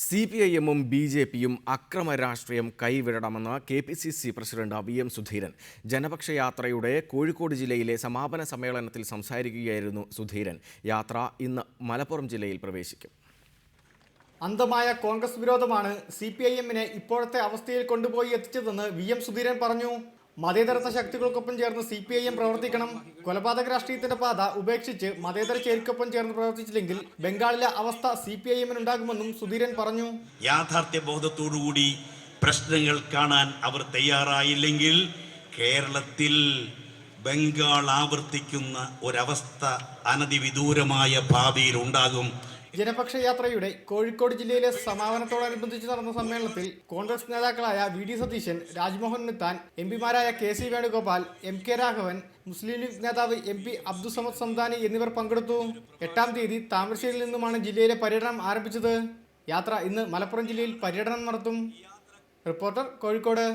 C P I എമ്മും B J പിയും അക്രമ രാഷ്ട്രീയം കൈവിടണമെന്ന് K P C C president V M Sudheeran. ജനപക്ഷ യാത്രയുടെ കോഴിക്കോട് ജില്ലയിലെ സമാപന സമ്മേളനത്തിൽ സംസാരിക്കുകയായിരുന്നു സുധീരൻ. യാത്ര ഇന്ന് മലപ്പുറം ജില്ലയിൽ പ്രവേശിക്കും. അന്ധമായ കോൺഗ്രസ് വിരോധമാണ് സി പി ഐ എമ്മിനെ ഇപ്പോഴത്തെ അവസ്ഥയിൽ കൊണ്ടുപോയി എത്തിച്ചതെന്ന് വി എം സുധീരൻ പറഞ്ഞു. മതേതരത്വ ശക്തികൾക്കൊപ്പം ചേർന്ന് സി പി ഐ എം പ്രവർത്തിക്കണം. കൊലപാതക രാഷ്ട്രീയത്തിന്റെ പാത ഉപേക്ഷിച്ച് മതേതര ചേരിക്കൊപ്പം ചേർന്ന് പ്രവർത്തിച്ചില്ലെങ്കിൽ ബംഗാളിലെ അവസ്ഥ സി പി ഐ എമ്മിനുണ്ടാകുമെന്നും സുധീരൻ പറഞ്ഞു. യാഥാർത്ഥ്യ ബോധത്തോടുകൂടി പ്രശ്നങ്ങൾ കാണാൻ അവർ തയ്യാറായില്ലെങ്കിൽ കേരളത്തിൽ ബംഗാൾ ആവർത്തിക്കുന്ന ഒരവസ്ഥ അനതിവിദൂരമായ ഭാവിയിൽ ഉണ്ടാകും. ജനപക്ഷ യാത്രയുടെ കോഴിക്കോട് ജില്ലയിലെ സമാപനത്തോടനുബന്ധിച്ച് നടന്ന സമ്മേളനത്തിൽ കോൺഗ്രസ് നേതാക്കളായ V D Satheesan Rajmohan Unnithan M പിമാരായ K C Venugopal M K Raghavan Muslim League നേതാവ് എം പി അബ്ദുസമദ് സംദാനി എന്നിവർ പങ്കെടുത്തു. എട്ടാം തീയതി താമരശ്ശേരിയിൽ നിന്നുമാണ് ജില്ലയിലെ പര്യടനം ആരംഭിച്ചത്. യാത്ര ഇന്ന് മലപ്പുറം ജില്ലയിൽ പര്യടനം നടത്തും. റിപ്പോർട്ടർ കോഴിക്കോട്.